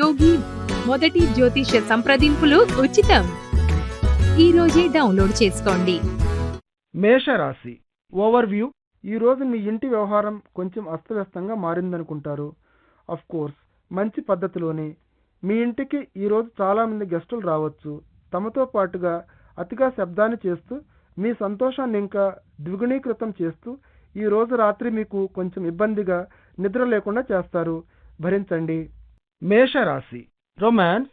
యోగి మొదటి జ్యోతిష సంప్రదింపులు ఉచితం. ఈ రోజే డౌన్లోడ్ చేసుకోండి. మేషరాశి ఓవర్వ్యూ. ఈరోజు మీ ఇంటి వ్యవహారం కొంచెం అస్తవ్యస్తంగా మారిందనుకుంటారు. అఫ్ కోర్స్ మంచి పద్ధతిలోనే. మీ ఇంటికి ఈరోజు చాలామంది గెస్టులు రావచ్చు. తమతో పాటుగా అతిగా శబ్దాన్ని చేస్తూ మీ సంతోషాన్ని ఇంకా ద్విగుణీకృతం చేస్తూ ఈ రోజు రాత్రి మీకు కొంచెం ఇబ్బందిగా నిద్ర లేకుండా చేస్తారు. భరించండి. మేషరాశి. రొమాన్స్.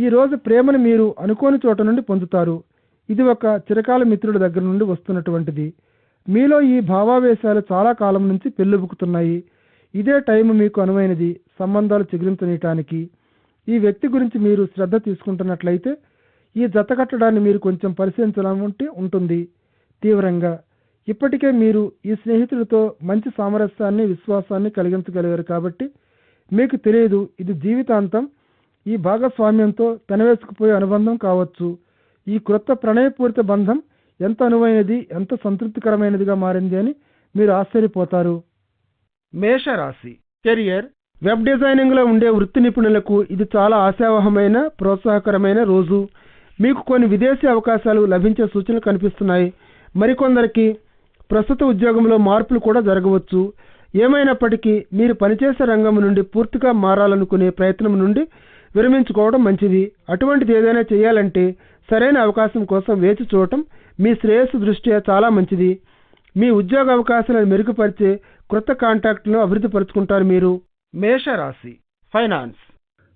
ఈరోజు ప్రేమను మీరు అనుకోని చోట నుండి పొందుతారు. ఇది ఒక చిరకాల మిత్రుడి దగ్గర నుండి వస్తున్నటువంటిది. మీలో ఈ భావావేశాలు చాలా కాలం నుంచి పెళ్ళుబుకుతున్నాయి. ఇదే టైం మీకు అనువైనది. సంబంధాలు చిగురించనీయటానికి. ఈ వ్యక్తి గురించి మీరు శ్రద్ధ తీసుకుంటున్నట్లయితే ఈ జత కట్టడాన్ని మీరు కొంచెం పరిశీలించాలంటే ఉంటుంది. తీవ్రంగా. ఇప్పటికే మీరు ఈ స్నేహితుడితో మంచి సామరస్యాన్ని విశ్వాసాన్ని కలిగించగలిగారు కాబట్టి మీకు తెలియదు ఇది జీవితాంతం ఈ భాగస్వామ్యంతో పెనవేసుకుపోయే అనుబంధం కావచ్చు. ఈ క్రొత్త ప్రణయపూరిత బంధం ఎంత అనువైనది ఎంత సంతృప్తికరమైనదిగా మారింది అని మీరు ఆశ్చర్యపోతారు. మేషరాశి. కెరియర్. వెబ్ డిజైనింగ్లో ఉండే వృత్తి నిపుణులకు ఇది చాలా ఆశావహమైన ప్రోత్సాహకరమైన రోజు. మీకు కొన్ని విదేశీ అవకాశాలు లభించే సూచనలు కనిపిస్తున్నాయి. మరికొందరికి ప్రస్తుత ఉద్యోగంలో మార్పులు కూడా జరగవచ్చు. ఏమైనప్పటికీ మీరు పనిచేసే రంగం నుండి పూర్తిగా మారాలనుకునే ప్రయత్నం నుండి విరమించుకోవడం మంచిది. అటువంటిది ఏదైనా చేయాలంటే సరైన అవకాశం కోసం వేచి చూడటం మీ శ్రేయస్సు దృష్ట్యా చాలా మంచిది. మీ ఉద్యోగ అవకాశాలను మెరుగుపరిచే క్రొత్త కాంటాక్ట్లను అభివృద్ధి పరుచుకుంటారు మీరు. మేషరాశి ఫైనాన్స్.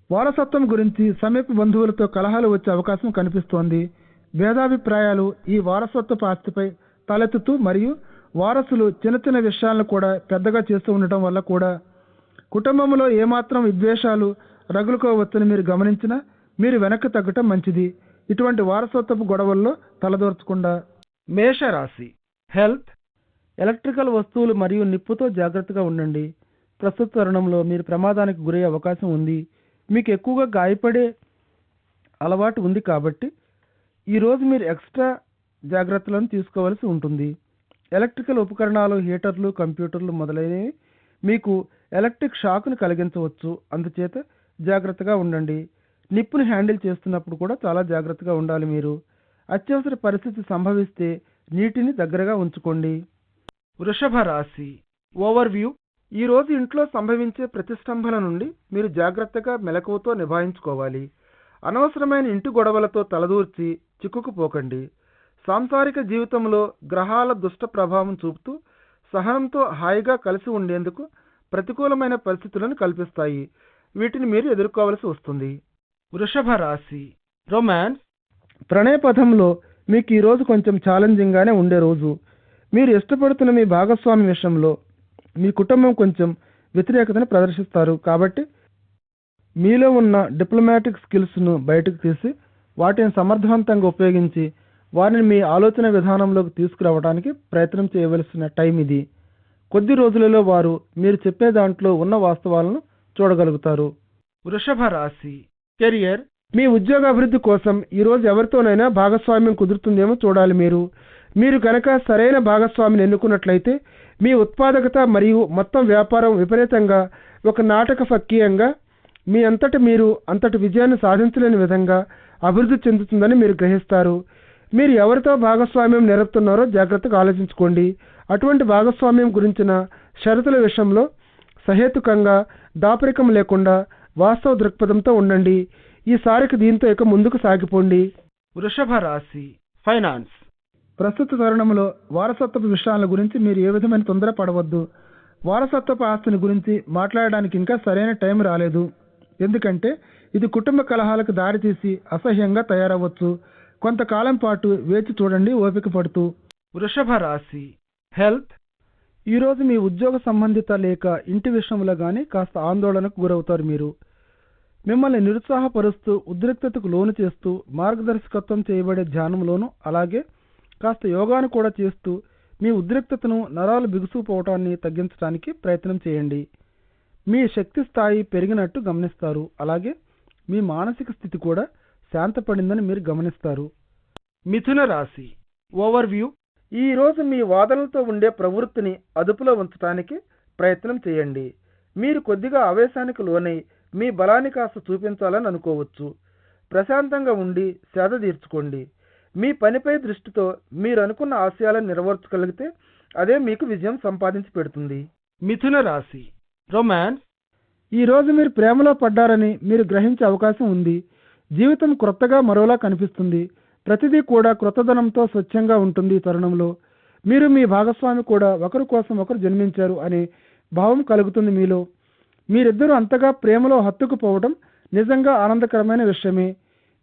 వారసత్వం గురించి సమీప బంధువులతో కలహాలు వచ్చే అవకాశం కనిపిస్తోంది. భేదాభిప్రాయాలు ఈ వారసత్వపు ఆస్తిపై తలెత్తుతూ మరియు వారసులు చిన్న చిన్న విషయాలను కూడా పెద్దగా చేస్తూ ఉండటం వల్ల కూడా కుటుంబంలో ఏమాత్రం విద్వేషాలు రగులుకోవచ్చని మీరు గమనించినా మీరు వెనక్కి తగ్గటం మంచిది. ఇటువంటి వారసత్వపు గొడవల్లో తలదోర్చకుండా. మేషరాశి. హెల్త్ ఎలక్ట్రికల్ వస్తువులు మరియు నిప్పుతో జాగ్రత్తగా ఉండండి. ప్రస్తుత తరుణంలో మీరు ప్రమాదానికి గురయ్యే అవకాశం ఉంది. మీకు ఎక్కువగా గాయపడే అలవాటు ఉంది కాబట్టి ఈరోజు మీరు ఎక్స్ట్రా జాగ్రత్తలను తీసుకోవాల్సి ఉంటుంది. ఎలక్ట్రికల్ ఉపకరణాలు హీటర్లు కంప్యూటర్లు మొదలైనవి మీకు ఎలక్ట్రిక్ షాక్ను కలిగించవచ్చు. అందుచేత జాగ్రత్తగా ఉండండి. నిప్పుని హ్యాండిల్ చేస్తున్నప్పుడు కూడా చాలా జాగ్రత్తగా ఉండాలి మీరు. అత్యవసర పరిస్థితి సంభవిస్తే నీటిని దగ్గరగా ఉంచుకోండి. వృషభ రాశి. ఓవర్వ్యూ. ఈ రోజు ఇంట్లో సంభవించే ప్రతిష్టంభన నుండి మీరు జాగ్రత్తగా మెలకువతో నిభాయించుకోవాలి. అనవసరమైన ఇంటి గొడవలతో తలదూర్చి చిక్కుకుపోకండి. సాంసారిక జీవితంలో గ్రహాల దుష్ట ప్రభావం చూపుతూ సహనంతో హాయిగా కలిసి ఉండేందుకు ప్రతికూలమైన పరిస్థితులను కల్పిస్తాయి. వీటిని మీరు ఎదుర్కోవలసి వస్తుంది. వృషభ రాశి. రొమాన్స్. ప్రణయ పథంలో మీకు ఈరోజు కొంచెం ఛాలెంజింగ్గానే ఉండే రోజు. మీరు ఇష్టపడుతున్న మీ భాగస్వామి విషయంలో మీ కుటుంబం కొంచెం వ్యతిరేకతను ప్రదర్శిస్తారు. కాబట్టి మీలో ఉన్న డిప్లొమాటిక్ స్కిల్స్ను బయటకు తీసి వాటిని సమర్థవంతంగా ఉపయోగించి వారిని మీ ఆలోచన విధానంలోకి తీసుకురావడానికి ప్రయత్నం చేయవలసిన టైం ఇది. కొద్ది రోజులలో వారు మీరు చెప్పే దాంట్లో ఉన్న వాస్తవాలను చూడగలుగుతారు. వృషభ రాశి. కెరియర్. మీ ఉద్యోగ అభివృద్ధి కోసం ఈరోజు ఎవరితోనైనా భాగస్వామ్యం కుదురుతుందేమో చూడాలి మీరు. మీరు కనుక సరైన భాగస్వామిని ఎన్నుకున్నట్లయితే మీ ఉత్పాదకత మరియు మొత్తం వ్యాపారం విపరీతంగా ఒక నాటక ఫక్కీయంగా మీ అంతటి మీరు అంతటి విజయాన్ని సాధించలేని విధంగా అభివృద్ధి చెందుతుందని మీరు గ్రహిస్తారు. మీరు ఎవరితో భాగస్వామ్యం నెరపుతున్నారో జాగ్రత్తగా ఆలోచించుకోండి. అటువంటి భాగస్వామ్యం గురించిన షరతుల విషయంలో సహేతుకంగా దాపరికం లేకుండా వాస్తవ దృక్పథంతో ఉండండి. ఈసారికి దీంతో ఇక ముందుకు సాగిపోండి. వృషభ రాశి ఫైనాన్స్. ప్రస్తుత తరుణంలో వారసత్వపు విషయాల గురించి మీరు ఏ విధమైన తొందర పడవద్దు. వారసత్వపు ఆస్తిని గురించి మాట్లాడడానికి ఇంకా సరైన టైం రాలేదు. ఎందుకంటే ఇది కుటుంబ కలహాలకు దారితీసి అసహ్యంగా తయారవ్వచ్చు. కొంతకాలం పాటు వేచి చూడండి ఓపిక పడుతూ. వృషభ రాశి. హెల్త్. ఈరోజు మీ ఉద్యోగ సంబంధిత లేక ఇంటి విషయంలో కానీ కాస్త ఆందోళనకు గురవుతారు మీరు. మిమ్మల్ని నిరుత్సాహపరుస్తూ ఉద్రిక్తతకు లోను చేస్తూ మార్గదర్శకత్వం చేయబడే ధ్యానంలోను అలాగే కాస్త యోగాను కూడా చేస్తూ మీ ఉద్రిక్తతను నరాలు బిగుసుకుపోవటాన్ని తగ్గించడానికి ప్రయత్నం చేయండి. మీ శక్తి స్థాయి పెరిగినట్టు గమనిస్తారు. అలాగే మీ మానసిక స్థితి కూడా శాంతపడిందని మీరు గమనిస్తారు. మిథున రాశి ఓవర్వ్యూ. ఈ రోజు మీ వాదనలతో ఉండే ప్రవృత్తిని అదుపులో ఉంచడానికి ప్రయత్నం చేయండి. మీరు కొద్దిగా ఆవేశానికి లోనై మీ బలాన్ని కాస్త చూపించాలని అనుకోవచ్చు. ప్రశాంతంగా ఉండి సేద తీర్చుకోండి. మీ పనిపై దృష్టితో మీరు అనుకున్న ఆశయాలను నెరవేర్చగలిగితే అదే మీకు విజయం సంపాదించి పెడుతుంది. మిథున రాశి రొమాన్స్. ఈ రోజు మీరు ప్రేమలో పడ్డారని మీరు గ్రహించే అవకాశం ఉంది. జీవితం క్రొత్తగా మరోలా కనిపిస్తుంది. ప్రతిదీ కూడా క్రొత్తదనంతో స్వచ్ఛంగా ఉంటుంది తరుణంలో. మీరు మీ భాగస్వామి కూడా ఒకరి కోసం ఒకరు జన్మించారు అనే భావం కలుగుతుంది మీలో. మీరిద్దరూ అంతగా ప్రేమలో హత్తుకుపోవడం నిజంగా ఆనందకరమైన విషయమే.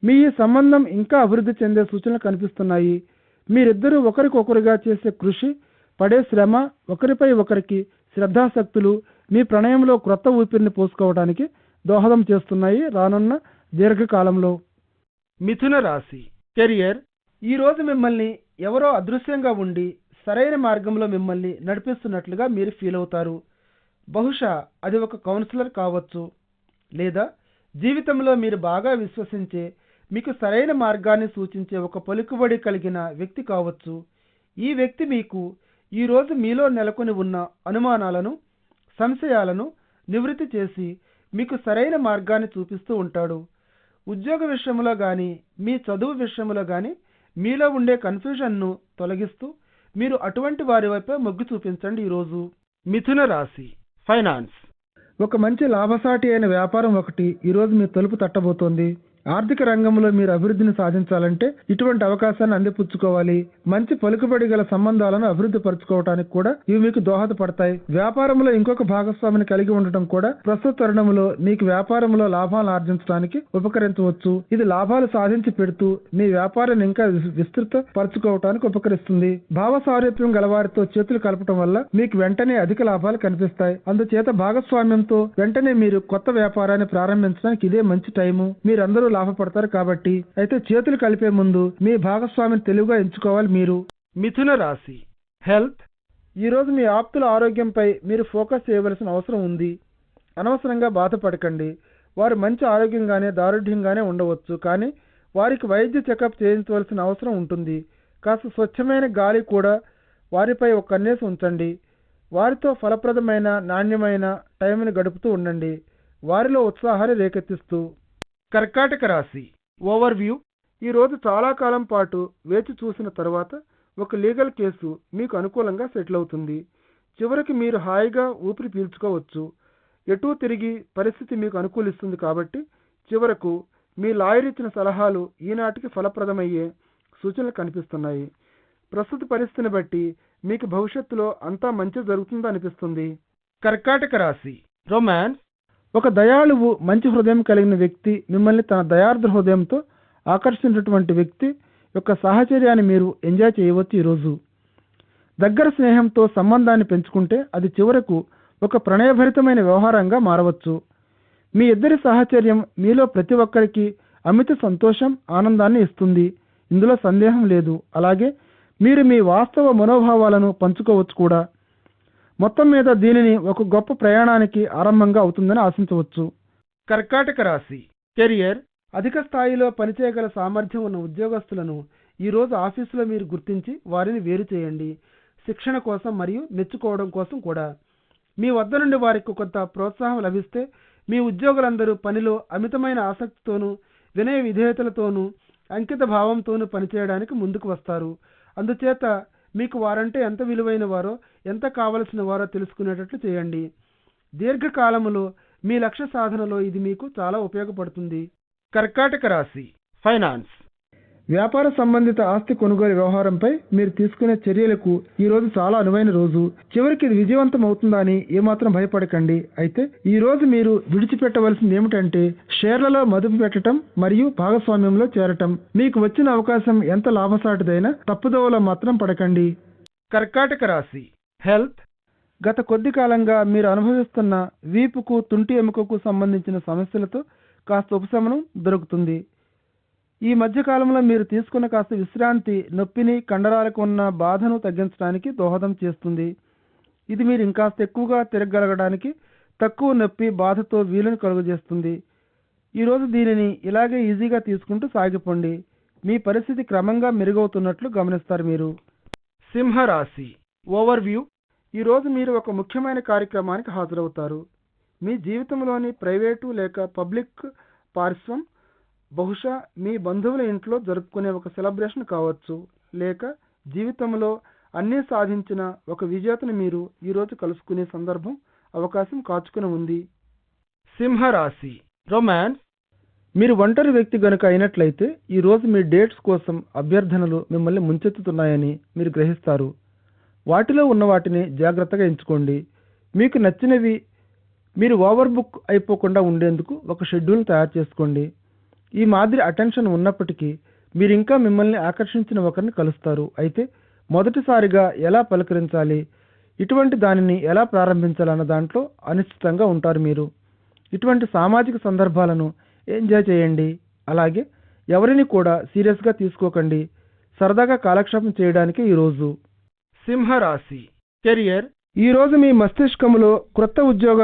మీ ఈ సంబంధం ఇంకా అభివృద్ధి చెందే సూచనలు కనిపిస్తున్నాయి. మీరిద్దరూ ఒకరికొకరుగా చేసే కృషి పడే శ్రమ ఒకరిపై ఒకరికి శ్రద్ధాశక్తులు మీ ప్రణయంలో క్రొత్త ఊపిరిని పోసుకోవడానికి దోహదం చేస్తున్నాయి రానున్న దీర్ఘకాలంలో మిథున రాశి. కెరియర్. ఈరోజు మిమ్మల్ని ఎవరో అదృశ్యంగా ఉండి సరైన మార్గంలో మిమ్మల్ని నడిపిస్తున్నట్లుగా మీరు ఫీల్ అవుతారు. బహుశా అది ఒక కౌన్సిలర్ కావచ్చు లేదా జీవితంలో మీరు బాగా విశ్వసించే మీకు సరైన మార్గాన్ని సూచించే ఒక పలుకుబడి కలిగిన వ్యక్తి కావచ్చు. ఈ వ్యక్తి మీకు ఈ రోజు మీలో నెలకొని ఉన్న అనుమానాలను సంశయాలను నివృత్తి చేసి మీకు సరైన మార్గాన్ని చూపిస్తూ ఉంటాడు. ఉద్యోగ విషయంలో కానీ మీ చదువు విషయంలో కానీ మీలో ఉండే కన్ఫ్యూజన్ను తొలగిస్తూ మీరు అటువంటి వారి వైపే మొగ్గు చూపించండి ఈరోజు. మిథున రాశి ఫైనాన్స్ ఒక మంచి లాభసాటి అయిన వ్యాపారం ఒకటి ఈరోజు మీ తలుపు తట్టబోతోంది. ఆర్థిక రంగంలో మీరు అభివృద్ధిని సాధించాలంటే ఇటువంటి అవకాశాన్ని అందిపుచ్చుకోవాలి. మంచి పలుకుబడి గల సంబంధాలను అభివృద్ధి పరచుకోవడానికి కూడా ఇవి మీకు దోహదపడతాయి. వ్యాపారంలో ఇంకొక భాగస్వామిని కలిగి ఉండటం కూడా ప్రస్తుత తరుణంలో మీకు వ్యాపారంలో లాభాలు ఆర్జించడానికి ఉపకరించవచ్చు. ఇది లాభాలు సాధించి పెడుతూ మీ వ్యాపారాన్ని ఇంకా విస్తృత పరచుకోవటానికి ఉపకరిస్తుంది. భావ సారూప్యం గలవారితో చేతులు కలపటం వల్ల మీకు వెంటనే అధిక లాభాలు కనిపిస్తాయి. అందుచేత భాగస్వామ్యంతో వెంటనే మీరు కొత్త వ్యాపారాన్ని ప్రారంభించడానికి ఇదే మంచి టైము. మీరందరూ లాభపడతారు కాబట్టి అయితే చేతులు కలిపే ముందు మీ భాగస్వామిని తెలివిగా ఎంచుకోవాలి మీరు. మిథున రాశి. హెల్త్. ఈరోజు మీ ఆప్తుల ఆరోగ్యంపై మీరు ఫోకస్ చేయవలసిన అవసరం ఉంది. అనవసరంగా బాధపడకండి. వారు మంచి ఆరోగ్యంగానే దారుఢ్యంగానే ఉండవచ్చు. కానీ వారికి వైద్య చెకప్ చేయించవలసిన అవసరం ఉంటుంది. కాస్త స్వచ్ఛమైన గాలి కూడా వారిపై ఒక కన్నేసి ఉంచండి. వారితో ఫలప్రదమైన నాణ్యమైన టైంని గడుపుతూ ఉండండి. వారిలో ఉత్సాహాన్ని రేకెత్తిస్తూ కర్కాటక రాశి ఓవర్ వ్యూ ఈరోజు చాలా కాలం పాటు వేచి చూసిన తర్వాత ఒక లీగల్ కేసు మీకు అనుకూలంగా సెటిల్ అవుతుంది. చివరికి మీరు హాయిగా ఊపిరి పీల్చుకోవచ్చు. ఎటూ తిరిగి పరిస్థితి మీకు అనుకూలిస్తుంది కాబట్టి చివరకు మీ లాయర్ ఇచ్చిన సలహాలు ఈనాటికి ఫలప్రదమయ్యే సూచనలు కనిపిస్తున్నాయి. ప్రస్తుత పరిస్థితిని బట్టి మీకు భవిష్యత్తులో అంతా మంచి జరుగుతుందో అనిపిస్తుంది కర్కాటక రాశి. రొమాన్స్ ఒక దయాళువు మంచి హృదయం కలిగిన వ్యక్తి మిమ్మల్ని తన దయార్ద్ర హృదయంతో ఆకర్షించినటువంటి వ్యక్తి యొక్క సాహచర్యాన్ని మీరు ఎంజాయ్ చేయవచ్చు ఈరోజు. దగ్గర స్నేహంతో సంబంధాన్ని పెంచుకుంటే అది చివరకు ఒక ప్రణయభరితమైన వ్యవహారంగా మారవచ్చు. మీ ఇద్దరి సాహచర్యం మీలో ప్రతి ఒక్కరికి అమిత సంతోషం ఆనందాన్ని ఇస్తుంది. ఇందులో సందేహం లేదు. అలాగే మీరు మీ వాస్తవ మనోభావాలను పంచుకోవచ్చు కూడా. మొత్తం మీద దీనిని ఒక గొప్ప ప్రయాణానికి ఆరంభంగా అవుతుందని ఆశించవచ్చు. కర్కాటక రాశి. కెరియర్. అధిక స్థాయిలో పనిచేయగల సామర్థ్యం ఉన్న ఉద్యోగస్తులను ఈరోజు ఆఫీసులో మీరు గుర్తించి వారిని వేరు చేయండి. శిక్షణ కోసం మరియు మెచ్చుకోవడం కోసం కూడా. మీ వద్ద నుండి వారికి కొంత ప్రోత్సాహం లభిస్తే మీ ఉద్యోగులందరూ పనిలో అమితమైన ఆసక్తితోనూ వినయ విధేయతలతోనూ అంకిత భావంతోనూ పనిచేయడానికి ముందుకు వస్తారు. అందుచేత మీకు వారంటే ఎంత విలువైన వారో ఎంత కావలసిన వారో తెలుసుకునేటట్లు చేయండి. దీర్ఘకాలములో మీ లక్ష్య సాధనలో ఇది మీకు చాలా ఉపయోగపడుతుంది. కర్కాటక రాశి. ఫైనాన్స్. వ్యాపార సంబంధిత ఆస్తి కొనుగోలు వ్యవహారంపై మీరు తీసుకునే చర్యలకు ఈ రోజు చాలా అనువైన రోజు. చివరికి ఇది విజయవంతం అవుతుందా అని ఏమాత్రం భయపడకండి. అయితే ఈ రోజు మీరు విడిచిపెట్టవలసింది ఏమిటంటే షేర్లలో మదుపు పెట్టడం మరియు భాగస్వామ్యంలో చేరటం. మీకు వచ్చిన అవకాశం ఎంత లాభసాటిదైనా తప్పుదోవలో మాత్రం పడకండి. కర్కాటక రాశి. హెల్త్. గత కొద్ది కాలంగా మీరు అనుభవిస్తున్న వీపుకు తుంటి ఎముకకు సంబంధించిన సమస్యలతో కాస్త ఉపశమనం దొరుకుతుంది. ఈ మధ్య కాలంలో మీరు తీసుకున్న కాస్త విశ్రాంతి నొప్పిని కండరాలకు ఉన్న బాధను తగ్గించడానికి దోహదం చేస్తుంది. ఇది మీరు ఇంకాస్త ఎక్కువగా తిరగగలగడానికి తక్కువ నొప్పి బాధతో వీలును కలుగజేస్తుంది. ఈరోజు దీనిని ఇలాగే ఈజీగా తీసుకుంటూ సాగిపోండి. మీ పరిస్థితి క్రమంగా మెరుగవుతున్నట్లు గమనిస్తారు మీరు. సింహరాశి ఓవర్ వ్యూ ఈరోజు మీరు ఒక ముఖ్యమైన కార్యక్రమానికి హాజరవుతారు. మీ జీవితంలోని ప్రైవేటు లేక పబ్లిక్ పార్శ్వం బహుశా మీ బంధువుల ఇంట్లో జరుపుకునే ఒక సెలబ్రేషన్ కావచ్చు లేక జీవితంలో అన్నీ సాధించిన ఒక విజేతను మీరు ఈరోజు కలుసుకునే సందర్భం అవకాశం కాచుకుని ఉంది. సింహరాశి రొమాన్స్ మీరు ఒంటరి వ్యక్తి గనుక అయినట్లయితే ఈరోజు మీ డేట్స్ కోసం అభ్యర్థనలు మిమ్మల్ని ముంచెత్తుతున్నాయని మీరు గ్రహిస్తారు. వాటిలో ఉన్న వాటిని జాగ్రత్తగా ఎంచుకోండి. మీకు నచ్చినవి మీరు ఓవర్ బుక్ అయిపోకుండా ఉండేందుకు ఒక షెడ్యూల్ తయారు చేసుకోండి. ఈ మాదిరి అటెన్షన్ ఉన్నప్పటికీ మీరు ఇంకా మిమ్మల్ని ఆకర్షించిన ఒకరిని కలుస్తారు. అయితే మొదటిసారిగా ఎలా పలకరించాలి? ఇటువంటి దానిని ఎలా ప్రారంభించాలన్న దాంట్లో అనిశ్చితంగా ఉంటారు మీరు. ఇటువంటి సామాజిక సందర్భాలను ఎంజాయ్ చేయండి. అలాగే ఎవరిని కూడా సీరియస్గా తీసుకోకండి. సరదాగా కాలక్షేపం చేయడానికి ఈరోజు. సింహరాశి. కెరియర్ ఈ రోజు మీ మస్తిష్కంలో క్రొత్త ఉద్యోగ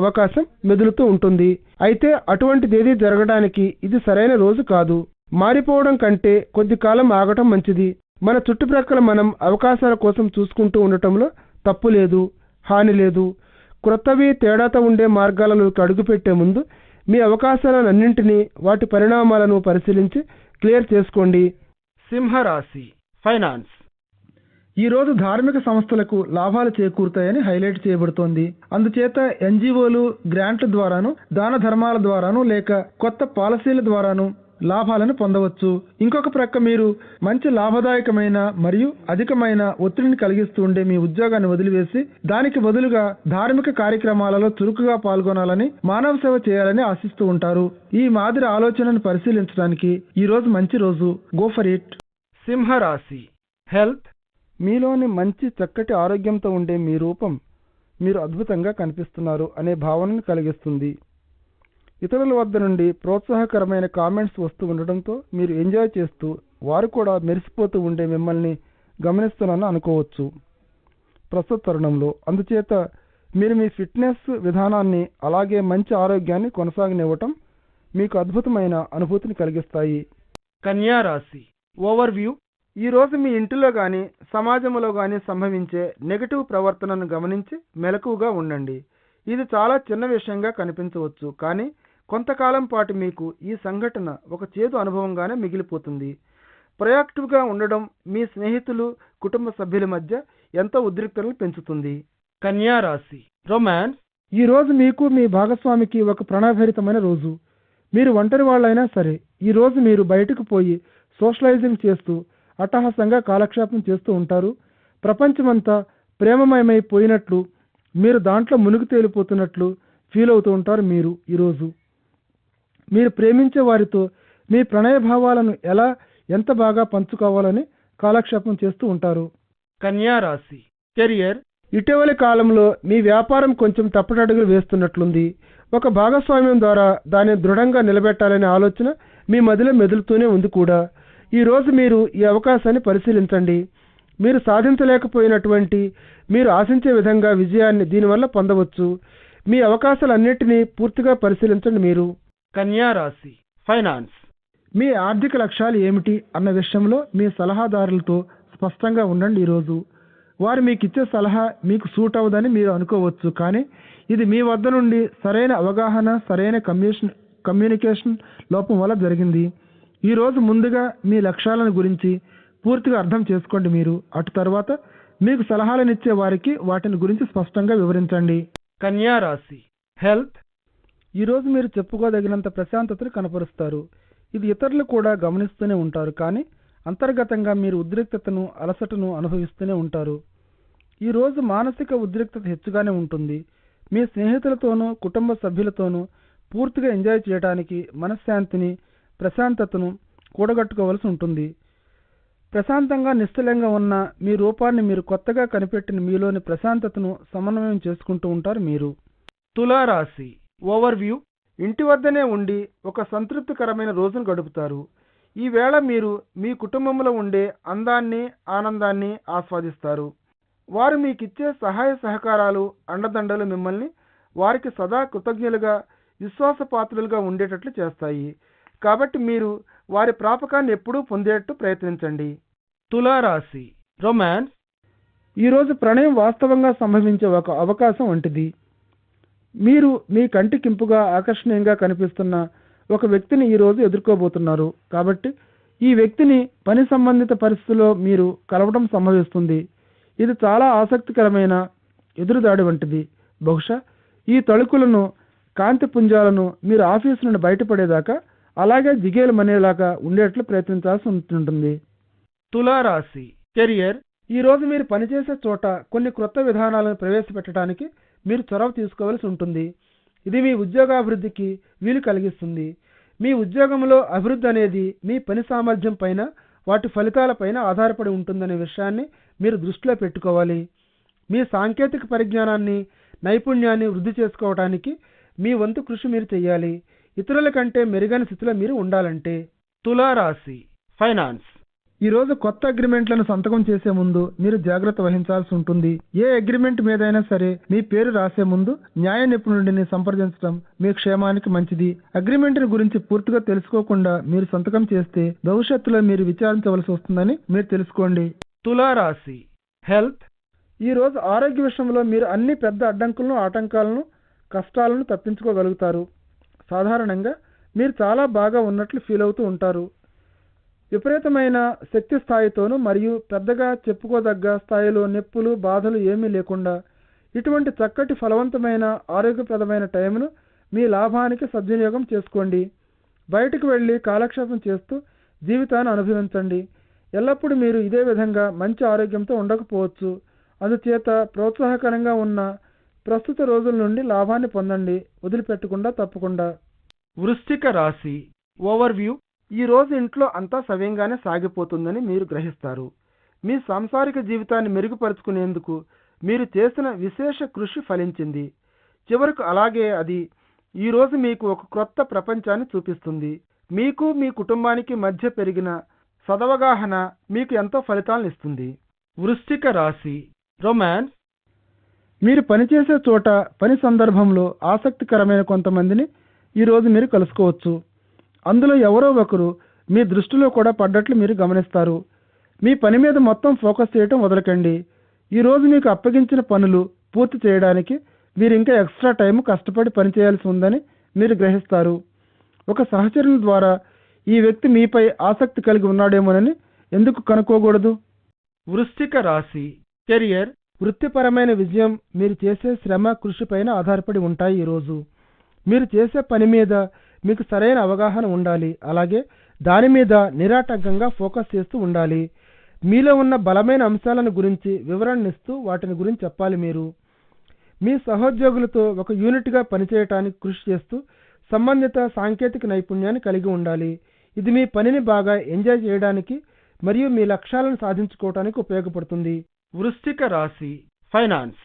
అవకాశం మెదులుతూ ఉంటుంది. అయితే అటువంటిదేదీ జరగడానికి ఇది సరైన రోజు కాదు. మారిపోవడం కంటే కొద్ది కాలం ఆగటం మంచిది. మన చుట్టుప్రక్కల మనం అవకాశాల కోసం చూసుకుంటూ ఉండటంలో తప్పు లేదు హాని లేదు. క్రొత్తవి తేడాతో ఉండే మార్గాలలోకి అడుగుపెట్టే ముందు మీ అవకాశాలన్నింటినీ వాటి పరిణామాలను పరిశీలించి క్లియర్ చేసుకోండి. సింహరాశి ఫైనాన్స్. ఈ రోజు ధార్మిక సంస్థలకు లాభాలు చేకూరుతాయని హైలైట్ చేయబడుతోంది. అందుచేత ఎన్జిఓలు గ్రాంట్ల ద్వారాను దాన ధర్మాల ద్వారాను లేక కొత్త పాలసీల ద్వారాను లాభాలను పొందవచ్చు. ఇంకొక ప్రక్క మీరు మంచి లాభదాయకమైన మరియు అధికమైన ఒత్తిడిని కలిగిస్తూ ఉండే మీ ఉద్యోగాన్ని వదిలివేసి దానికి బదులుగా ధార్మిక కార్యక్రమాలలో చురుకుగా పాల్గొనాలని మానవ సేవ చేయాలని ఆశిస్తూ ఉంటారు. ఈ మాదిరి ఆలోచనను పరిశీలించడానికి ఈ రోజు మంచి రోజు. Go for it. సింహరాశి. హెల్త్ మీలోని మంచి చక్కటి ఆరోగ్యంతో ఉండే మీ రూపం మీరు అద్భుతంగా కనిపిస్తున్నారు అనే భావనను కలిగిస్తుంది. ఇతరుల వద్ద నుండి ప్రోత్సాహకరమైన కామెంట్స్ వస్తూ ఉండడంతో మీరు ఎంజాయ్ చేస్తూ వారు కూడా మెరిసిపోతూ ఉండే మిమ్మల్ని గమనిస్తున్నారని అనుకోవచ్చు. ప్రస్తుత తరుణంలో అందుచేత మీరు మీ ఫిట్నెస్ విధానాన్ని అలాగే మంచి ఆరోగ్యాన్ని కొనసాగనివ్వటం మీకు అద్భుతమైన అనుభూతిని కలిగిస్తాయి. కన్యా రాశి. ఓవర్ వ్యూ ఈ రోజు మీ ఇంటిలో గాని సమాజంలో గాని సంభవించే నెగటివ్ ప్రవర్తనను గమనించి మెలకువగా ఉండండి. ఇది చాలా చిన్న విషయంగా కనిపించవచ్చు కానీ కొంతకాలం పాటు మీకు ఈ సంఘటన ఒక చేదు అనుభవంగానే మిగిలిపోతుంది. ప్రొయాక్టివ్గా ఉండడం మీ స్నేహితులు కుటుంబ సభ్యుల మధ్య ఎంతో ఉద్రిక్తతను పెంచుతుంది. కన్యా రాశి. రొమాన్స్. ఈ రోజు మీకు మీ భాగస్వామికి ఒక ప్రణాభరితమైన రోజు. మీరు ఒంటరి వాళ్ళైనా సరే ఈ రోజు మీరు బయటకు పోయి సోషలైజింగ్ చేస్తూ అట్టహాసంగా కాలక్షేపం చేస్తూ ఉంటారు. ప్రపంచమంతా ప్రేమమయమైపోయినట్లు మీరు దాంట్లో మునిగి తేలిపోతున్నట్లు ఫీల్ అవుతూ ఉంటారు మీరు ఈరోజు. మీరు ప్రేమించే వారితో మీ ప్రణయ భావాలను ఎలా ఎంత బాగా పంచుకోవాలని కాలక్షేపం చేస్తూ ఉంటారు. కన్యా రాశి కెరియర్. ఇటీవలి కాలంలో మీ వ్యాపారం కొంచెం తప్పటడుగులు వేస్తున్నట్లుంది. ఒక భాగస్వామ్యం ద్వారా దాన్ని దృఢంగా నిలబెట్టాలనే ఆలోచన మీ మదిలో మెదులుతూనే ఉంది కూడా. ఈ రోజు మీరు ఈ అవకాశాన్ని పరిశీలించండి. మీరు సాధించలేకపోయినటువంటి మీరు ఆశించే విధంగా విజయాన్ని దీనివల్ల పొందవచ్చు. మీ అవకాశాలన్నింటినీ పూర్తిగా పరిశీలించండి మీరు. కన్యా రాశి ఫైనాన్స్. మీ ఆర్థిక లక్ష్యాలు ఏమిటి అన్న విషయంలో మీ సలహాదారులతో స్పష్టంగా ఉండండి ఈరోజు. వారు మీకు ఇచ్చే సలహా మీకు సూట్ అవ్వదని మీరు అనుకోవచ్చు కానీ ఇది మీ వద్ద నుండి సరైన అవగాహన సరైన కమ్యూషన్ కమ్యూనికేషన్ లోపం వల్ల జరిగింది. ఈరోజు ముందుగా మీ లక్ష్యాలను గురించి పూర్తిగా అర్థం చేసుకోండి మీరు. అటు తర్వాత మీకు సలహాలనిచ్చే వారికి వాటిని గురించి స్పష్టంగా వివరించండి. కన్యా రాశి. హెల్త్. ఈరోజు మీరు చెప్పుకోదగినంత ప్రశాంతతను కనపరుస్తారు. ఇది ఇతరులు కూడా గమనిస్తూనే ఉంటారు కానీ అంతర్గతంగా మీరు ఉద్రిక్తతను అలసటను అనుభవిస్తూనే ఉంటారు. ఈరోజు మానసిక ఉద్రిక్తత హెచ్చుగానే ఉంటుంది. మీ స్నేహితులతోనూ కుటుంబ సభ్యులతోనూ పూర్తిగా ఎంజాయ్ చేయడానికి మనశ్శాంతిని ప్రశాంతతను కూడగట్టుకోవలసి ఉంటుంది. ప్రశాంతంగా నిశ్చలంగా ఉన్న మీ రూపాన్ని మీరు కొత్తగా కనిపెట్టిన మీలోని ప్రశాంతతను సమన్వయం చేసుకుంటూ ఉంటారు మీరు. తులారాశి ఓవర్ వ్యూ ఇంటి వద్దనే ఉండి ఒక సంతృప్తికరమైన రోజును గడుపుతారు. ఈవేళ మీరు మీ కుటుంబంలో ఉండే అందాన్ని ఆనందాన్ని ఆస్వాదిస్తారు. వారు మీకిచ్చే సహాయ సహకారాలు అండదండలు మిమ్మల్ని వారికి సదా కృతజ్ఞులుగా విశ్వాసపాత్రులుగా ఉండేటట్లు చేస్తాయి. కాబట్టి మీరు వారి ప్రాపకాన్ని ఎప్పుడూ పొందేట్టు ప్రయత్నించండి. తులారాశి రొమాన్స్ ఈరోజు ప్రణయం వాస్తవంగా సంభవించే ఒక అవకాశం వంటిది. మీరు మీ కంటికింపుగా ఆకర్షణీయంగా కనిపిస్తున్న ఒక వ్యక్తిని ఈరోజు ఎదుర్కోబోతున్నారు. కాబట్టి ఈ వ్యక్తిని పని సంబంధిత పరిస్థితిలో మీరు కలవడం సంభవిస్తుంది. ఇది చాలా ఆసక్తికరమైన ఎదురుదాడి వంటిది. బహుశా ఈ తళుకులను కాంతి పుంజాలను మీరు ఆఫీసు నుండి బయటపడేదాకా అలాగే జిగేలు మనేలాగా ఉండేట్లు ప్రయత్నించాల్సి ఉంటుంది తులారాశి కెరియర్. ఈ రోజు మీరు పనిచేసే చోట కొన్ని క్రొత్త విధానాలను ప్రవేశపెట్టడానికి మీరు చొరవ తీసుకోవాల్సి ఉంటుంది. ఇది మీ ఉద్యోగాభివృద్ధికి వీలు కలిగిస్తుంది. మీ ఉద్యోగంలో అభివృద్ధి అనేది మీ పని సామర్థ్యం పైన వాటి ఫలితాలపైన ఆధారపడి ఉంటుందనే విషయాన్ని మీరు దృష్టిలో పెట్టుకోవాలి. మీ సాంకేతిక పరిజ్ఞానాన్ని నైపుణ్యాన్ని వృద్ధి చేసుకోవడానికి మీ వంతు కృషి మీరు చేయాలి ఇతరుల కంటే మెరుగైన స్థితిలో మీరు ఉండాలంటే తులారాశి ఫైనాన్స్. ఈరోజు కొత్త అగ్రిమెంట్లను సంతకం చేసే ముందు మీరు జాగ్రత్త వహించాల్సి ఉంటుంది. ఏ అగ్రిమెంట్ మీదైనా సరే మీ పేరు రాసే ముందు న్యాయ నిపుణుడిని సంప్రదించడం మీ క్షేమానికి మంచిది. అగ్రిమెంట్ గురించి పూర్తిగా తెలుసుకోకుండా మీరు సంతకం చేస్తే భవిష్యత్తులో మీరు విచారించవలసి వస్తుందని మీరు తెలుసుకోండి. తులారాశి హెల్త్. ఈరోజు ఆరోగ్య విషయంలో మీరు అన్ని పెద్ద అడ్డంకులను ఆటంకాలను కష్టాలను తప్పించుకోగలుగుతారు. సాధారణంగా మీరు చాలా బాగా ఉన్నట్లు ఫీల్ అవుతూ ఉంటారు. విపరీతమైన శక్తి స్థాయితోనూ మరియు పెద్దగా చెప్పుకోదగ్గ స్థాయిలో నొప్పులు బాధలు ఏమీ లేకుండా ఇటువంటి చక్కటి ఫలవంతమైన ఆరోగ్యప్రదమైన టైంను మీ లాభానికి సద్వినియోగం చేసుకోండి. బయటకు వెళ్ళి కాలక్షేపం చేస్తూ జీవితాన్ని అనుభవించండి. ఎల్లప్పుడూ మీరు ఇదే విధంగా మంచి ఆరోగ్యంతో ఉండకపోవచ్చు. అందుచేత ప్రోత్సాహకరంగా ఉన్న ప్రస్తుత రోజుల నుండి లాభాన్ని పొందండి. వదిలిపెట్టకుండా తప్పకుండా. వృశ్చిక రాశి ఓవర్వ్యూ. ఈ రోజు ఇంట్లో అంతా సవ్యంగానే సాగిపోతుందని మీరు గ్రహిస్తారు. మీ సాంసారిక జీవితాన్ని మెరుగుపరుచుకునేందుకు మీరు చేసిన విశేష కృషి ఫలించింది. చివరకు అలాగే అది ఈ రోజు మీకు ఒక క్రొత్త ప్రపంచాన్ని చూపిస్తుంది. మీకు మీ కుటుంబానికి మధ్య పెరిగిన సదవగాహన మీకు ఎంతో ఫలితాలను ఇస్తుంది. వృశ్చిక రాశి రొమాన్స్. మీరు పనిచేసే చోట పని సందర్భంలో ఆసక్తికరమైన కొంతమందిని ఈరోజు మీరు కలుసుకోవచ్చు. అందులో ఎవరో ఒకరు మీ దృష్టిలో కూడా పడ్డట్లు మీరు గమనిస్తారు. మీ పని మీద మొత్తం ఫోకస్ చేయటం వదలకండి. ఈరోజు మీకు అప్పగించిన పనులు పూర్తి చేయడానికి మీరు ఇంకా ఎక్స్ట్రా టైం కష్టపడి పనిచేయాల్సి ఉందని మీరు గ్రహిస్తారు. ఒక సహచరుల ద్వారా ఈ వ్యక్తి మీపై ఆసక్తి కలిగి ఉన్నాడేమోనని ఎందుకు కనుక్కోకూడదు? వృశ్చిక రాశి కెరియర్ వృత్తిపరమైన విజయం మీరు చేసే శ్రమ కృషిపైన ఆధారపడి ఉంటాయి ఈరోజు మీరు చేసే పని మీద మీకు సరైన అవగాహన ఉండాలి. అలాగే దాని మీద నిరాటంకంగా ఫోకస్ చేస్తూ ఉండాలి. మీలో ఉన్న బలమైన అంశాలను గురించి వివరణనిస్తూ వాటిని గురించి చెప్పాలి మీరు. మీ సహోద్యోగులతో ఒక యూనిట్గా పనిచేయటానికి కృషి చేస్తూ సంబంధిత సాంకేతిక నైపుణ్యాన్ని కలిగి ఉండాలి. ఇది మీ పనిని బాగా ఎంజాయ్ చేయడానికి మరియు మీ లక్ష్యాలను సాధించుకోవడానికి ఉపయోగపడుతుంది. వృశ్చిక రాశి ఫైనాన్స్.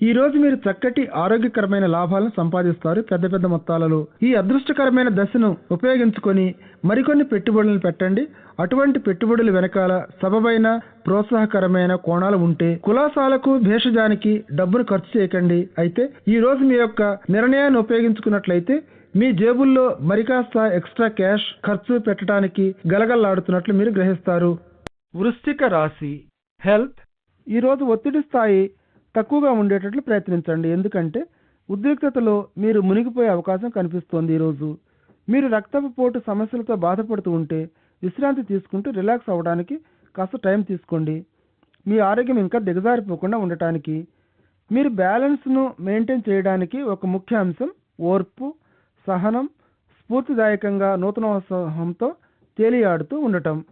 ఈ రోజు మీరు చక్కటి ఆరోగ్యకరమైన లాభాలను సంపాదిస్తారు. పెద్ద పెద్ద మొత్తాలలో ఈ అదృష్టకరమైన దశను ఉపయోగించుకొని మరికొన్ని పెట్టుబడులను పెట్టండి. అటువంటి పెట్టుబడుల వెనకాల సబబైన ప్రోత్సాహకరమైన కోణాలు ఉంటే కులాసాలకు భేషజానికి డబ్బును ఖర్చు చేయకండి. అయితే ఈ రోజు మీ యొక్క నిర్ణయాన్ని ఉపయోగించుకున్నట్లయితే మీ జేబుల్లో మరికాస్త ఎక్స్ట్రా క్యాష్ ఖర్చు పెట్టడానికి గలగల్లాడుతున్నట్లు మీరు గ్రహిస్తారు. వృశ్చిక రాశి హెల్త్ ఈరోజు ఒత్తిడి స్థాయి తక్కువగా ఉండేటట్లు ప్రయత్నించండి. ఎందుకంటే ఉద్రిక్తతలో మీరు మునిగిపోయే అవకాశం కనిపిస్తోంది ఈరోజు మీరు రక్తపు పోటు సమస్యలతో బాధపడుతూ ఉంటే విశ్రాంతి తీసుకుంటూ రిలాక్స్ అవ్వడానికి కాస్త టైం తీసుకోండి. మీ ఆరోగ్యం ఇంకా దిగజారిపోకుండా ఉండటానికి మీరు బ్యాలెన్స్ను మెయింటైన్ చేయడానికి ఒక ముఖ్య అంశం ఓర్పు సహనం స్ఫూర్తిదాయకంగా నూతనోత్సాహంతో తేలియాడుతూ ఉండటం.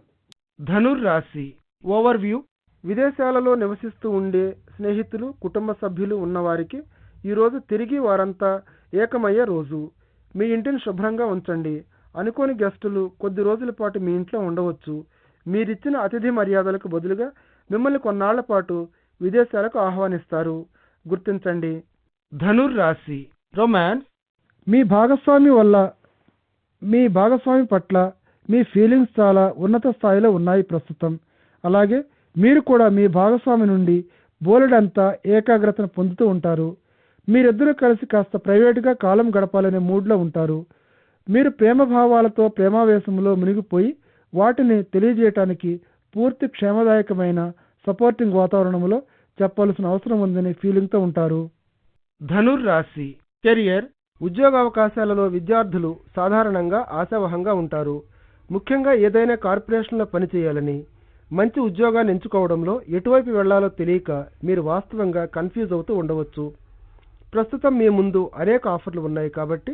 ధనుర్రాశి ఓవర్వ్యూ విదేశాలలో నివసిస్తూ ఉండే స్నేహితులు కుటుంబ సభ్యులు ఉన్నవారికి ఈరోజు తిరిగి వారంతా ఏకమయ్యే రోజు. మీ ఇంటిని శుభ్రంగా ఉంచండి. అనుకోని గెస్టులు కొద్ది రోజుల పాటు మీ ఇంట్లో ఉండవచ్చు. మీరిచ్చిన అతిథి మర్యాదలకు బదులుగా మిమ్మల్ని కొన్నాళ్ళ పాటు విదేశాలకు ఆహ్వానిస్తారు. గుర్తించండి. ధనుర్ రాశి. రొమాన్స్. మీ భాగస్వామి వల్ల మీ భాగస్వామి పట్ల మీ ఫీలింగ్స్ చాలా ఉన్నత స్థాయిలో ఉన్నాయి ప్రస్తుతం. అలాగే మీరు కూడా మీ భాగస్వామి నుండి బోలెడంతా ఏకాగ్రతను పొందుతూ ఉంటారు. మీరిద్దరూ కలిసి కాస్త ప్రైవేటుగా కాలం గడపాలనే మూడ్లో ఉంటారు. మీరు ప్రేమ భావాలతో ప్రేమావేశంలో మునిగిపోయి వాటిని తెలియజేయటానికి పూర్తి క్షేమదాయకమైన సపోర్టింగ్ వాతావరణంలో చెప్పాల్సిన అవసరం ఉందనే ఫీలింగ్తో ఉంటారు. ధనుర్ రాశి. కెరియర్ ఉద్యోగ అవకాశాలలో విద్యార్థులు సాధారణంగా ఆశావహంగా ఉంటారు. ముఖ్యంగా ఏదైనా కార్పొరేషన్లో పనిచేయాలని మంచి ఉద్యోగాన్ని ఎంచుకోవడంలో ఎటువైపు వెళ్ళాలో తెలియక మీరు వాస్తవంగా కన్ఫ్యూజ్ అవుతూ ఉండవచ్చు. ప్రస్తుతం మీ ముందు అనేక ఆఫర్లు ఉన్నాయి కాబట్టి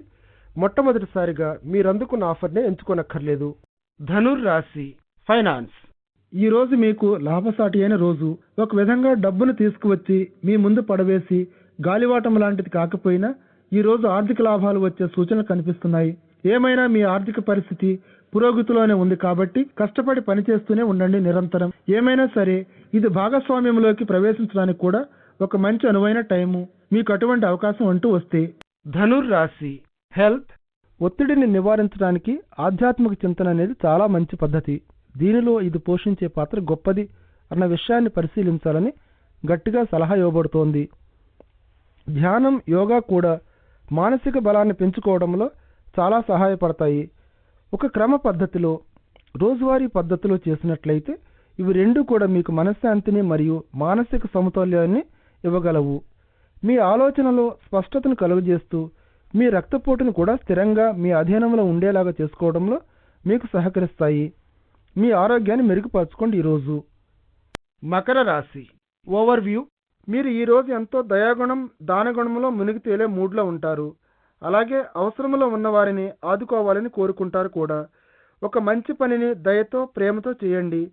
మొట్టమొదటిసారిగా మీరు అందుకున్న ఆఫర్నే ఎంచుకోనక్కర్లేదు. ధనుర్ రాశి ఫైనాన్స్. ఈ రోజు మీకు లాభసాటి అయిన రోజు. ఒక విధంగా డబ్బును తీసుకువచ్చి మీ ముందు పడవేసి గాలివాటం లాంటిది కాకపోయినా ఈరోజు ఆర్థిక లాభాలు వచ్చే సూచనలు కనిపిస్తున్నాయి. ఏమైనా మీ ఆర్థిక పరిస్థితి పురోగతిలోనే ఉంది కాబట్టి కష్టపడి పనిచేస్తూనే ఉండండి నిరంతరం. ఏమైనా సరే ఇది భాగస్వామ్యంలోకి ప్రవేశించడానికి కూడా ఒక మంచి అనువైన టైము. మీకు అటువంటి అవకాశం అంటూ వస్తే. ధనుర్ రాశి. హెల్త్. ఒత్తిడిని నివారించడానికి ఆధ్యాత్మిక చింతన అనేది చాలా మంచి పద్ధతి. దీనిలో ఇది పోషించే పాత్ర గొప్పది అన్న విషయాన్ని పరిశీలించాలని గట్టిగా సలహా ఇవ్వబడుతోంది. ధ్యానం యోగా కూడా మానసిక బలాన్ని పెంచుకోవడంలో చాలా సహాయపడతాయి. ఒక క్రమ పద్ధతిలో రోజువారీ పద్ధతిలో చేసినట్లయితే ఇవి రెండు కూడా మీకు మనశ్శాంతిని మరియు మానసిక సమతుల్యాన్ని ఇవ్వగలవు. మీ ఆలోచనలో స్పష్టతను కలుగజేస్తూ మీ రక్తపోటును కూడా స్థిరంగా మీ అధీనంలో ఉండేలాగా చేసుకోవడంలో మీకు సహకరిస్తాయి. మీ ఆరోగ్యాన్ని మెరుగుపరచుకోండి ఈరోజు. మకర రాశి. Overview. మీరు ఈరోజు ఎంతో దయాగుణం దానగుణంలో మునిగి తేలే మూడ్లో ఉంటారు. అలాగే అవసరంలో ఉన్న వారిని ఆదుకోవాలని కోరుకుంటారు కూడా. ఒక మంచి పనిని దయతో ప్రేమతో చేయండి.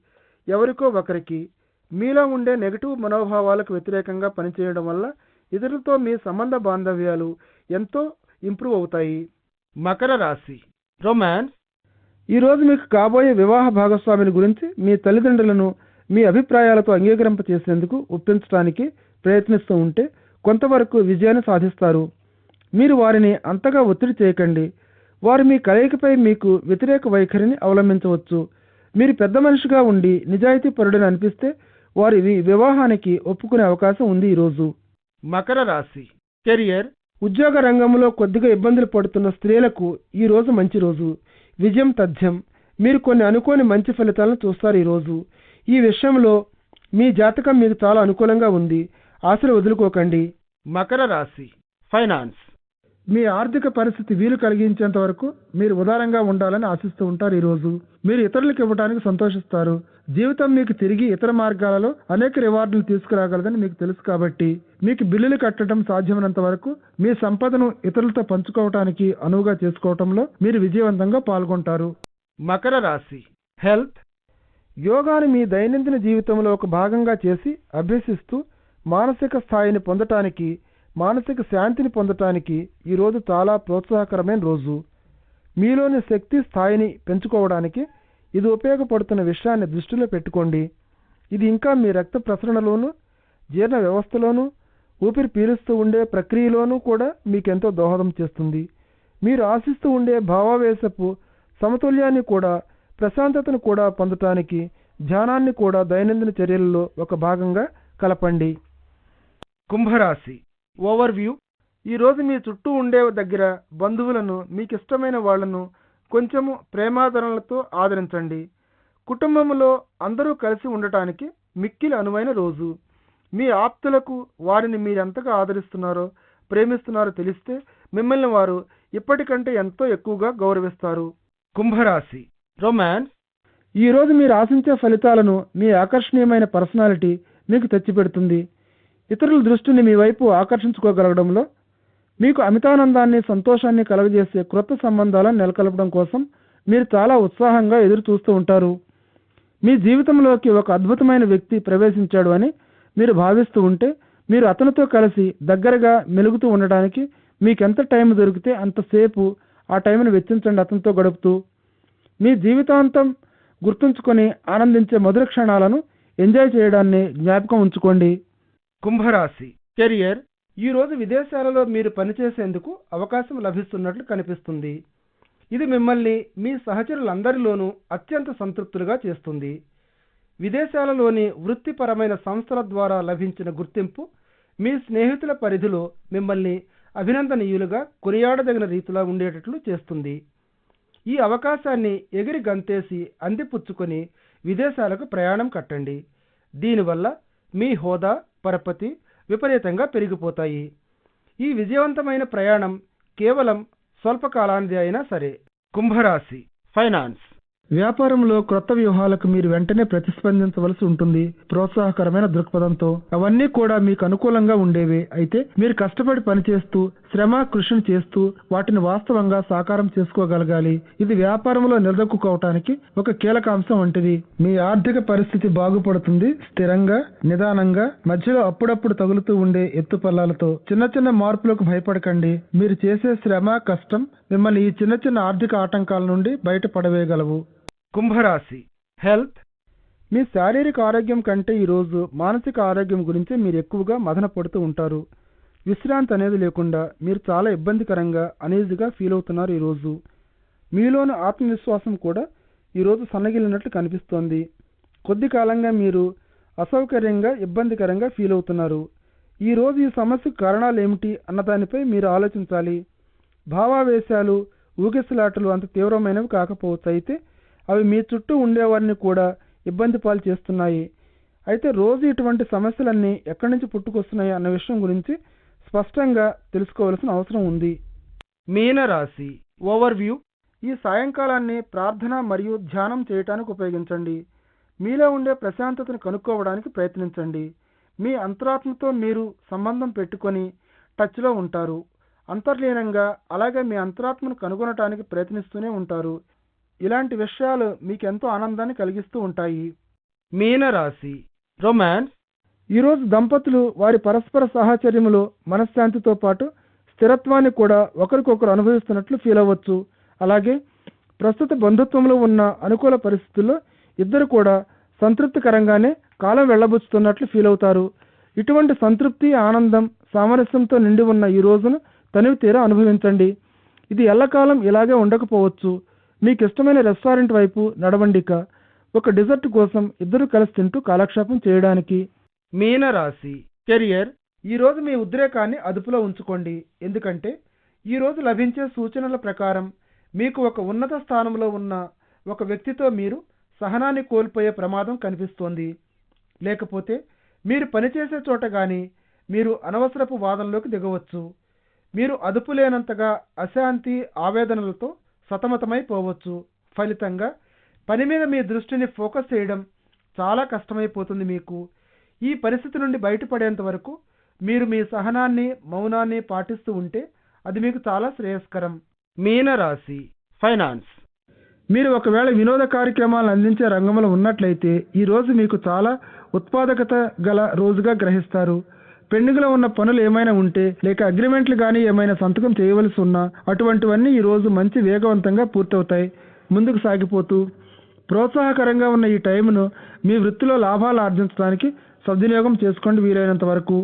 ఎవరికో ఒకరికి మీలో ఉండే నెగటివ్ మనోభావాలకు వ్యతిరేకంగా పనిచేయడం వల్ల ఇతరులతో మీ సంబంధ బాంధవ్యాలు ఎంతో ఇంప్రూవ్ అవుతాయి. మకర రాశి. రొమాన్స్. ఈరోజు మీకు కాబోయే వివాహ భాగస్వామిని గురించి మీ తల్లిదండ్రులను మీ అభిప్రాయాలతో అంగీకరింప చేసేందుకు ఒప్పించడానికి ప్రయత్నిస్తూ ఉంటే కొంతవరకు విజయాన్ని సాధిస్తారు. మీరు వారిని అంతగా ఒత్తిడి చేయకండి. వారు మీ కలయికపై మీకు వ్యతిరేక వైఖరిని అవలంబించవచ్చు. మీరు పెద్ద మనిషిగా ఉండి నిజాయితీ పరుడని అనిపిస్తే వారి వివాహానికి ఒప్పుకునే అవకాశం ఉంది ఈరోజు మకర రాశి. కెరియర్. ఉద్యోగ రంగంలో కొద్దిగా ఇబ్బందులు పడుతున్న స్త్రీలకు ఈ రోజు మంచి రోజు. విజయం తథ్యం. మీరు కొన్ని అనుకోని మంచి ఫలితాలను చూస్తారు ఈ రోజు. ఈ విషయంలో మీ జాతకం మీకు చాలా అనుకూలంగా ఉంది. ఆశలు వదులుకోకండి. మకర రాశి. ఫైనాన్స్. మీ ఆర్థిక పరిస్థితి వీలు కలిగించేంత వరకు మీరు ఉదారంగా ఉండాలని ఆశిస్తూ ఉంటారు ఈరోజు. మీరు ఇతరులకు ఇవ్వడానికి సంతోషిస్తారు. జీవితం మీకు తిరిగి ఇతర మార్గాలలో అనేక రివార్డులు తీసుకురాగలదని మీకు తెలుసు కాబట్టి మీకు బిల్లులు కట్టడం సాధ్యమైనంత వరకు మీ సంపదను ఇతరులతో పంచుకోవటానికి అనువుగా చేసుకోవటంలో మీరు విజయవంతంగా పాల్గొంటారు. మకర రాశి. హెల్త్. యోగాను మీ దైనందిన జీవితంలో ఒక భాగంగా చేసి అభ్యసిస్తూ మానసిక స్థాయిని పొందటానికి మానసిక శాంతిని పొందటానికి ఈరోజు చాలా ప్రోత్సాహకరమైన రోజు. మీలోని శక్తి స్థాయిని పెంచుకోవడానికి ఇది ఉపయోగపడుతున్న విషయాన్ని దృష్టిలో పెట్టుకోండి. ఇది ఇంకా మీ రక్త ప్రసరణలోను జీర్ణ వ్యవస్థలోనూ ఊపిరి పీలుస్తూ ఉండే ప్రక్రియలోనూ కూడా మీకెంతో దోహదం చేస్తుంది. మీరు ఆశిస్తూ ఉండే భావావేశపు సమతుల్యాన్ని కూడా ప్రశాంతతను కూడా పొందటానికి ధ్యానాన్ని కూడా దైనందిన చర్యలలో ఒక భాగంగా కలపండి. కుంభరాశి ఓవర్ వ్యూ ఈరోజు మీ చుట్టూ ఉండే దగ్గర బంధువులను మీకు ఇష్టమైన వాళ్ళను కొంచెము ప్రేమాదరణలతో ఆదరించండి. కుటుంబంలో అందరూ కలిసి ఉండటానికి మిక్కిలి అనువైన రోజు. మీ ఆప్తులకు వారిని మీరు ఎంతగా ఆదరిస్తున్నారో ప్రేమిస్తున్నారో తెలిస్తే మిమ్మల్ని వారు ఇప్పటికంటే ఎంతో ఎక్కువగా గౌరవిస్తారు. కుంభరాశి. రొమాన్స్. ఈరోజు మీరు ఆశించే ఫలితాలను మీ ఆకర్షణీయమైన పర్సనాలిటీ మీకు తెచ్చిపెడుతుంది. ఇతరుల దృష్టిని మీ వైపు ఆకర్షించుకోగలగడంలో మీకు అమితానందాన్ని సంతోషాన్ని కలుగజేసే క్రొత్త సంబంధాలను నెలకొల్పడం కోసం మీరు చాలా ఉత్సాహంగా ఎదురు చూస్తూ ఉంటారు. మీ జీవితంలోకి ఒక అద్భుతమైన వ్యక్తి ప్రవేశించాడు అని మీరు భావిస్తూ ఉంటే మీరు అతనితో కలిసి దగ్గరగా మెలుగుతూ ఉండడానికి మీకు ఎంత టైం దొరికితే అంతసేపు ఆ టైంను వెచ్చించండి అతనితో గడుపుతూ. మీ జీవితాంతం గుర్తుంచుకొని ఆనందించే మధుర క్షణాలను ఎంజాయ్ చేయడాన్ని జ్ఞాపకం ఉంచుకోండి. కుంభరాశి. కెరియర్ ఈ రోజు విదేశాలలో మీరు పనిచేసేందుకు అవకాశం లభిస్తున్నట్లు కనిపిస్తుంది. ఇది మిమ్మల్ని మీ సహచరులందరిలోనూ అత్యంత సంతృప్తులుగా చేస్తుంది. విదేశాలలోని వృత్తిపరమైన సంస్థల ద్వారా లభించిన గుర్తింపు మీ స్నేహితుల పరిధిలో మిమ్మల్ని అభినందనీయులుగా కొనియాడదగిన రీతిలో ఉండేటట్లు చేస్తుంది. ఈ అవకాశాన్ని ఎగిరి గంతేసి అందిపుచ్చుకొని విదేశాలకు ప్రయాణం కట్టండి. దీనివల్ల మీ హోదా పరపతి విపరీతంగా పెరిగిపోతాయి. ఈ విజయవంతమైన ప్రయాణం కేవలం స్వల్పకాలానిది అయినా సరే. కుంభరాశి ఫైనాన్స్. వ్యాపారంలో క్రొత్త వ్యూహాలకు మీరు వెంటనే ప్రతిస్పందించవలసి ఉంటుంది. ప్రోత్సాహకరమైన దృక్పథంతో. అవన్నీ కూడా మీకు అనుకూలంగా ఉండేవే. అయితే మీరు కష్టపడి పనిచేస్తూ శ్రమ కృషిని చేస్తూ వాటిని వాస్తవంగా సాకారం చేసుకోగలగాలి. ఇది వ్యాపారంలో నిలదొక్కుకోవటానికి ఒక కీలక అంశం వంటిది. మీ ఆర్థిక పరిస్థితి బాగుపడుతుంది. స్థిరంగా నిదానంగా మధ్యలో అప్పుడప్పుడు తగులుతూ ఉండే ఎత్తుపల్లాలతో. చిన్న చిన్న మార్పులకు భయపడకండి. మీరు చేసే శ్రమ కష్టం మిమ్మల్ని ఈ చిన్న చిన్న ఆర్థిక ఆటంకాల నుండి బయటపడవేయగలవు. కుంభరాశి. హెల్త్. మీ శారీరక ఆరోగ్యం కంటే ఈరోజు మానసిక ఆరోగ్యం గురించి మీరు ఎక్కువగా మదన పడుతూ ఉంటారు. విశ్రాంతి అనేది లేకుండా మీరు చాలా ఇబ్బందికరంగా అనీజీగా ఫీల్ అవుతున్నారు ఈరోజు మీలోని ఆత్మవిశ్వాసం కూడా ఈరోజు సన్నగిలినట్లు కనిపిస్తోంది. కొద్ది కాలంగా మీరు అసౌకర్యంగా ఇబ్బందికరంగా ఫీల్ అవుతున్నారు. ఈ రోజు ఈ సమస్యకు కారణాలు ఏమిటి అన్న దానిపై మీరు ఆలోచించాలి. భావావేశాలు ఊగిసలాటలు అంత తీవ్రమైనవి కాకపోవచ్చు. అయితే అవి మీ చుట్టూ ఉండేవారిని కూడా ఇబ్బంది పాలు చేస్తున్నాయి. అయితే రోజు ఇటువంటి సమస్యలన్నీ ఎక్కడి నుంచి పుట్టుకొస్తున్నాయి అన్న విషయం గురించి స్పష్టంగా తెలుసుకోవాల్సిన అవసరం ఉంది. మీనరాశి ఓవర్వ్యూ. ఈ సాయంకాలాన్ని ప్రార్థన మరియు ధ్యానం చేయటానికి ఉపయోగించండి. మీలో ఉండే ప్రశాంతతను కనుక్కోవడానికి ప్రయత్నించండి. మీ అంతరాత్మతో మీరు సంబంధం పెట్టుకొని టచ్లో ఉంటారు. అంతర్లీనంగా అలాగే మీ అంతరాత్మను కనుగొనటానికి ప్రయత్నిస్తూనే ఉంటారు. ఇలాంటి విషయాలు మీకు ఎంతో ఆనందాన్ని కలిగిస్తూ ఉంటాయి. మీనరాశి రొమాన్స్ ఈరోజు దంపతులు వారి పరస్పర సాహచర్యములో మనశ్శాంతితో పాటు స్థిరత్వాన్ని కూడా ఒకరికొకరు అనుభవిస్తున్నట్లు ఫీల్ అవ్వచ్చు. అలాగే ప్రస్తుత బంధుత్వంలో ఉన్న అనుకూల పరిస్థితుల్లో ఇద్దరు కూడా సంతృప్తికరంగానే కాలం వెళ్ళబుచ్చుతున్నట్లు ఫీల్ అవుతారు. ఇటువంటి సంతృప్తి ఆనందం సామరస్యంతో నిండి ఉన్న ఈ రోజును తనివి తీరా అనుభవించండి. ఇది ఎల్లకాలం ఇలాగే ఉండకపోవచ్చు. మీకు ఇష్టమైన రెస్టారెంట్ వైపు నడవండిక. ఒక డిజర్ట్ కోసం ఇద్దరు కలిసి తింటూ కాలక్షేపం చేయడానికి. మీనరాశి. కెరియర్. ఈరోజు మీ ఉద్రేకాన్ని అదుపులో ఉంచుకోండి. ఎందుకంటే ఈరోజు లభించే సూచనల ప్రకారం మీకు ఒక ఉన్నత స్థానంలో ఉన్న ఒక వ్యక్తితో మీరు సహనాన్ని కోల్పోయే ప్రమాదం కనిపిస్తోంది. లేకపోతే మీరు పనిచేసే చోట కానీ మీరు అనవసరపు వాదనలోకి దిగవచ్చు. మీరు అదుపు లేనంతగా అశాంతి ఆవేదనలతో సతమతమైపోవచ్చు. ఫలితంగా పని మీద మీ దృష్టిని ఫోకస్ చేయడం చాలా కష్టమైపోతుంది మీకు. ఈ పరిస్థితి నుండి బయటపడేంత వరకు మీరు మీ సహనాన్ని మౌనాన్ని పాటిస్తూ ఉంటే అది మీకు చాలా శ్రేయస్కరం. మీనరాశి ఫైనాన్స్. మీరు ఒకవేళ వినోద కార్యక్రమాలను అందించే రంగంలో ఉన్నట్లయితే ఈరోజు మీకు చాలా ఉత్పాదకత గల రోజుగా గ్రహిస్తారు. పెండింగ్లో ఉన్న పనులు ఏమైనా ఉంటే లేక అగ్రిమెంట్లు కానీ ఏమైనా సంతకం చేయవలసి ఉన్నా అటువంటివన్నీ ఈ రోజు మంచి వేగవంతంగా పూర్తవుతాయి. ముందుకు సాగిపోతూ ప్రోత్సాహకరంగా ఉన్న ఈ టైంను మీ వృత్తిలో లాభాలు ఆర్జించడానికి సద్వినియోగం చేసుకోండి వీలైనంత వరకు.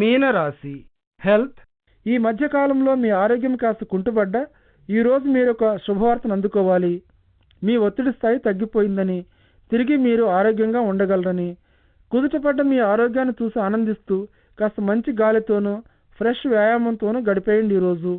మీనరాశి హెల్త్. ఈ మధ్య కాలంలో మీ ఆరోగ్యం కాస్త కుంటుపడ్డా ఈ రోజు మీరు ఒక శుభవార్తను అందుకోవాలి. మీ ఒత్తిడి స్థాయి తగ్గిపోయిందని తిరిగి మీరు ఆరోగ్యంగా ఉండగలరని. కుదుటపడ్డ మీ ఆరోగ్యాన్ని చూసి ఆనందిస్తూ కాస్త మంచి గాలితోనూ ఫ్రెష్ వ్యాయామంతోనూ గడిపేయండి ఈరోజు.